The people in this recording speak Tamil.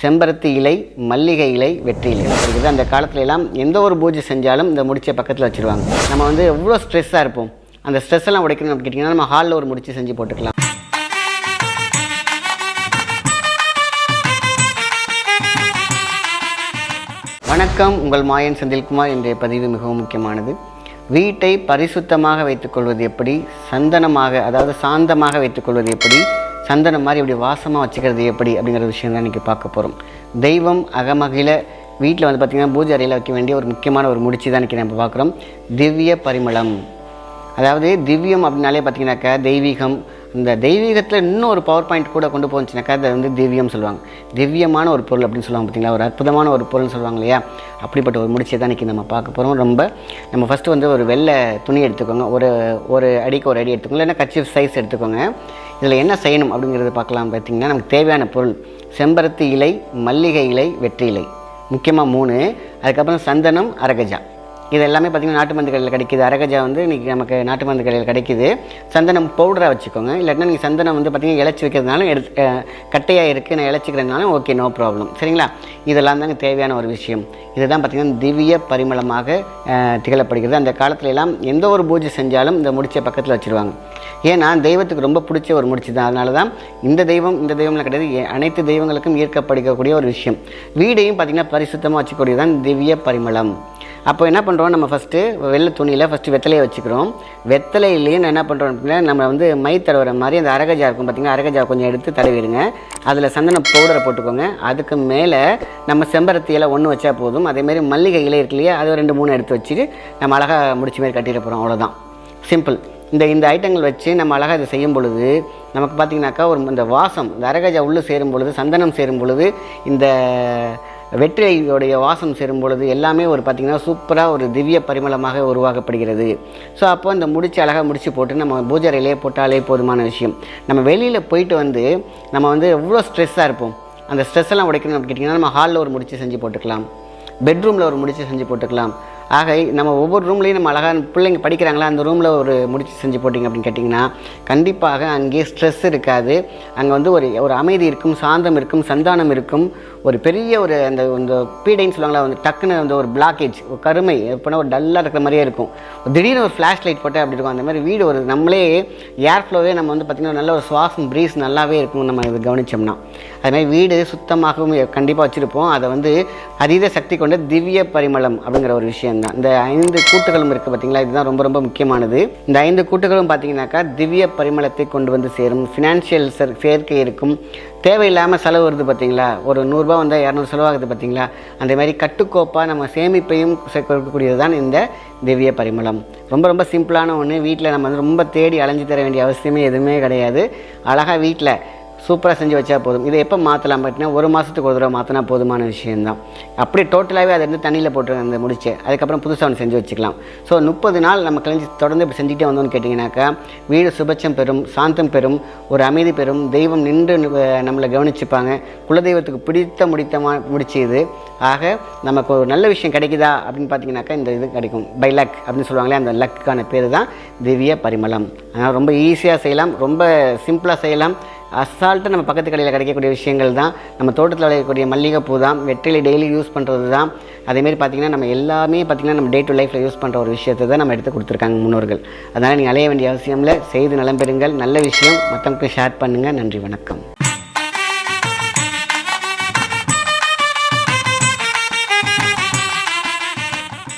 செம்பருத்தி இலை மல்லிகை இலை வெற்றி இலை. இருக்குது அந்த காலத்துல எல்லாம் எந்த ஒரு பூஜை செஞ்சாலும் இந்த முடிச்சை பக்கத்தில் வச்சுருவாங்க. நம்ம வந்து எவ்வளோ ஸ்ட்ரெஸ்ஸாக இருப்போம். அந்த ஸ்ட்ரெஸ் எல்லாம் உடைக்கணும் அப்படின்னு கேட்டிங்கன்னா நம்ம ஹாலில் ஒரு முடிச்சு செஞ்சு போட்டுக்கலாம். வணக்கம். உங்கள் மாயன் செந்தில்குமார். இன்றைய பதிவு மிகவும் முக்கியமானது. வீட்டை பரிசுத்தமாக வைத்துக்கொள்வது எப்படி? சந்தனமாக அதாவது சாந்தமாக வைத்துக்கொள்வது எப்படி? சந்தனம் மாதிரி இப்படி வாசமாக வச்சுக்கிறது எப்படி அப்படிங்கிற விஷயம் தான் இன்றைக்கி பார்க்க போகிறோம் தெய்வம் அகமகில வீட்டில் வந்து பார்த்திங்கன்னா பூஜை அறையில் வைக்க வேண்டிய ஒரு முக்கியமான ஒரு முடிச்சு தான் இன்றைக்கி நம்ம பார்க்குறோம். திவ்ய பரிமளம். அதாவது திவ்யம் அப்படின்னாலே பார்த்தீங்கன்னாக்கா தெய்வீகம் இந்த தெய்வீகத்தில் இன்னும் ஒரு பவர் பாயிண்ட் கூட கொண்டு போச்சுனாக்கா அதை வந்து திவ்யம் சொல்லுவாங்க. திவ்யமான ஒரு பொருள் அப்படின்னு சொல்லுவாங்க பார்த்தீங்களா ஒரு அற்புதமான ஒரு பொருள்னு சொல்லுவாங்க இல்லையா? அப்படிப்பட்ட ஒரு முடிச்சை தான் இன்றைக்கி நம்ம பார்க்க போகிறோம் ரொம்ப நம்ம ஃபஸ்ட்டு வந்து ஒரு வெள்ளை துணி எடுத்துக்கோங்க. ஒரு ஒரு அடிக்கு ஒரு அடி எடுத்துக்கோங்க. இல்லைன்னா கச்சி சைஸ் எடுத்துக்கோங்க. இதில் என்ன செய்யணும் அப்படிங்கிறத பார்க்கலாம் பார்த்தீங்கன்னா நமக்கு தேவையான பொருள். செம்பருத்தி இலை மல்லிகை இலை வெற்றி இலை. முக்கியமாக மூணு. அதுக்கப்புறம் சந்தனம் அரகஜா. இது எல்லாமே பார்த்திங்கன்னா நாட்டு மருந்து கடையில் கிடைக்கிது. அரகஜா வந்து இன்றைக்கி நமக்கு நாட்டு மருந்து கடையில் கிடைக்கிது. சந்தனம் பவுடராக வச்சுக்கோங்க. இல்லாட்டினா நீங்கள் சந்தனம் வந்து பார்த்திங்கன்னா இழைச்சி வைக்கிறதுனால எடுத்து கட்டையாக இருக்குது நான் இழைச்சிக்கிறதுனாலும் ஓகே நோ ப்ராப்ளம் சரிங்களா? இதெல்லாம் தாங்க தேவையான ஒரு விஷயம். இதுதான் பார்த்திங்கன்னா திவ்ய பரிமளமாக திகழப்படுகிறது. அந்த காலத்துல எல்லாம் எந்த ஒரு பூஜை செஞ்சாலும் இந்த முடிச்சை பக்கத்தில் வச்சுருவாங்க. ஏன்னா தெய்வத்துக்கு ரொம்ப பிடிச்ச ஒரு முடிச்சு தான். அதனால தான் இந்த தெய்வம் இந்த தெய்வம்லாம் கிடையாது. அனைத்து தெய்வங்களுக்கும் ஈர்க்கப்படுக்கக்கூடிய ஒரு விஷயம். வீடையும் பார்த்திங்கன்னா பரிசுத்தமாக வச்சுக்கூடியது தான் திவ்ய பரிமளம். அப்போ என்ன பண்ணுறோம் நம்ம ஃபஸ்ட்டு வெள்ளை துணியில் ஃபஸ்ட்டு வெத்தலையை வச்சுக்கிறோம். வெத்தலையிலேயே என்ன பண்ணுறோம் அப்படின்னா நம்ம வந்து மை தடவுற மாதிரி அந்த அரகஜா இருக்கும் பார்த்திங்கன்னா அரகஜா கொஞ்சம் எடுத்து தடவிடுங்க. அதில் சந்தன பவுடரை போட்டுக்கோங்க. அதுக்கு மேலே நம்ம செம்பருத்தி இலை ஒன்று வச்சா போதும். அதேமாரி மல்லிகை இலை இருக்கு இல்லையா அது ரெண்டு மூணு எடுத்து வச்சுட்டு நம்ம அழகாக முடிச்ச மாதிரி கட்டிட போகிறோம் அவ்வளோதான் சிம்பிள் இந்த இந்த ஐட்டங்கள் வச்சு நம்ம அழகாக இதை செய்யும் பொழுது நமக்கு பார்த்திங்கனாக்கா ஒரு இந்த வாசம் இந்த அரகஜா உள்ளே சேரும் பொழுது சந்தனம் சேரும் பொழுது இந்த வெற்றிலையுடைய வாசம் சேரும் பொழுது எல்லாமே ஒரு பார்த்திங்கன்னா சூப்பராக ஒரு திவ்ய பரிமளமாக உருவாக்கப்படுகிறது. ஸோ அப்போ இந்த முடிச்சு அழகாக முடிச்சு போட்டு நம்ம பூஜை அறையிலே போட்டாலே போதுமான விஷயம். நம்ம வெளியில் போயிட்டு வந்து நம்ம வந்து எவ்வளோ ஸ்ட்ரெஸ்ஸாக இருப்போம். அந்த ஸ்ட்ரெஸ் எல்லாம் உடைக்கணும் அப்படின்னு கேட்டிங்கன்னா நம்ம ஹாலில் ஒரு முடிச்சு செஞ்சு போட்டுக்கலாம். பெட்ரூமில் ஒரு முடிச்சு செஞ்சு போட்டுக்கலாம். ஆக நம்ம ஒவ்வொரு ரூம்லேயும் நம்ம அழகாக பிள்ளைங்க படிக்கிறாங்களா? அந்த ரூமில் ஒரு முடிச்சு செஞ்சு போட்டிங்க அப்படின்னு கேட்டிங்கன்னா கண்டிப்பாக அங்கே ஸ்ட்ரெஸ் இருக்காது. அங்கே வந்து ஒரு ஒரு அமைதி இருக்கும் சாந்தம் இருக்கும் சந்தானம் இருக்கும். ஒரு பெரிய ஒரு அந்த இந்த பீடைன்னு சொல்லுவாங்களா வந்து டக்குன்னு அந்த ஒரு பிளாக்கேஜ் ஒரு கருமை எப்போனா ஒரு டல்லாக இருக்கிற மாதிரியே இருக்கும். திடீர்னு ஒரு ஃப்ளாஷ் லைட் போட்டால் அப்படி இருக்கும். அந்த மாதிரி வீடு ஒரு நம்மளே ஏர் ஃப்ளோவே நம்ம வந்து பார்த்திங்கன்னா நல்ல ஒரு சுவாசம் ப்ரீஸ் நல்லாவே இருக்கும் நம்ம இது கவனிச்சோம்னா. அதுமாதிரி வீடு சுத்தமாகவும் கண்டிப்பாக வச்சுருப்போம். அதை வந்து அதீத சக்தி கொண்ட திவ்ய பரிமளம் அப்படிங்கிற ஒரு விஷயம். தான் இந்த ஐந்து கூட்டுகளும் இருக்குது பார்த்தீங்களா இதுதான் ரொம்ப ரொம்ப முக்கியமானது. இந்த ஐந்து கூட்டுகளும் பார்த்தீங்கன்னாக்கா திவ்ய பரிமளத்தை கொண்டு வந்து சேரும். ஃபினான்ஷியல் சேர்க்கை இருக்கும். தேவையில்லாமல் செலவு வருது பார்த்தீங்களா ஒரு நூறுரூபா வந்தால் இரநூறு செலவாகுது பார்த்தீங்களா அந்த மாதிரி கட்டுக்கோப்பாக நம்ம சேமிப்பையும் கொடுக்கக்கூடியது தான் இந்த திவ்ய பரிமளம். ரொம்ப ரொம்ப சிம்பிளான ஒன்று வீட்டில் நம்ம வந்து ரொம்ப தேடி அலைஞ்சு தர வேண்டிய அவசியமே எதுவுமே கிடையாது. அழகாக வீட்டில் சூப்பராக செஞ்சு வச்சா போதும். இதை எப்போ மாற்றலாம் பார்த்தீங்கன்னா ஒரு மாதத்துக்கு ஒரு தடவை மாற்றினா போதுமான விஷயம்தான். அப்படியே டோட்டலாகவே அதை வந்து தண்ணியில் போட்டு அந்த முடிச்சு அதுக்கப்புறம் புதுசாக ஒன்று செஞ்சு வச்சுக்கலாம். ஸோ முப்பது நாள் நம்ம கழிஞ்சு தொடர்ந்து இப்படி செஞ்சுட்டே வந்தோம்னு கேட்டிங்கனாக்கா வீடு சுபட்சம் பெறும் சாந்தம் பெறும் ஒரு அமைதி பெறும் தெய்வம் நின்று நம்மளை கவனிச்சுப்பாங்க. குலதெய்வத்துக்கு பிடித்த முடித்தமா முடிச்சு இது. ஆக நமக்கு ஒரு நல்ல விஷயம் கிடைக்குதா அப்படின்னு பார்த்தீங்கன்னாக்கா இந்த இது கிடைக்கும். பை லக் அப்படின்னு சொல்லுவாங்களே அந்த லக்குக்கான பேர் தான் திவ்ய பரிமளம். அதனால் ரொம்ப ஈஸியாக செய்யலாம் ரொம்ப சிம்பிளாக செய்யலாம். அசால்ட்டாக நம்ம பக்கத்து கடையில் கிடைக்கக்கூடிய விஷயங்கள் தான். நம்ம தோட்டத்தில் விளையக்கூடிய மல்லிகைப்பூ தான். வெற்றிலை டெய்லி யூஸ் பண்ணுறது தான். அதேமாரி பார்த்திங்கன்னா நம்ம எல்லாமே பார்த்திங்கன்னா நம்ம டே டு லைஃப்பில் யூஸ் பண்ணுற ஒரு விஷயத்தை தான் நம்ம எடுத்து கொடுத்துருக்காங்க முன்னோர்கள். அதனால் நீங்கள் அலைய வேண்டிய அவசியமில்லை செய்து நலம் பெறுங்கள். நல்ல விஷயம். மற்றவங்களுக்கு ஷேர் பண்ணுங்கள் நன்றி வணக்கம்.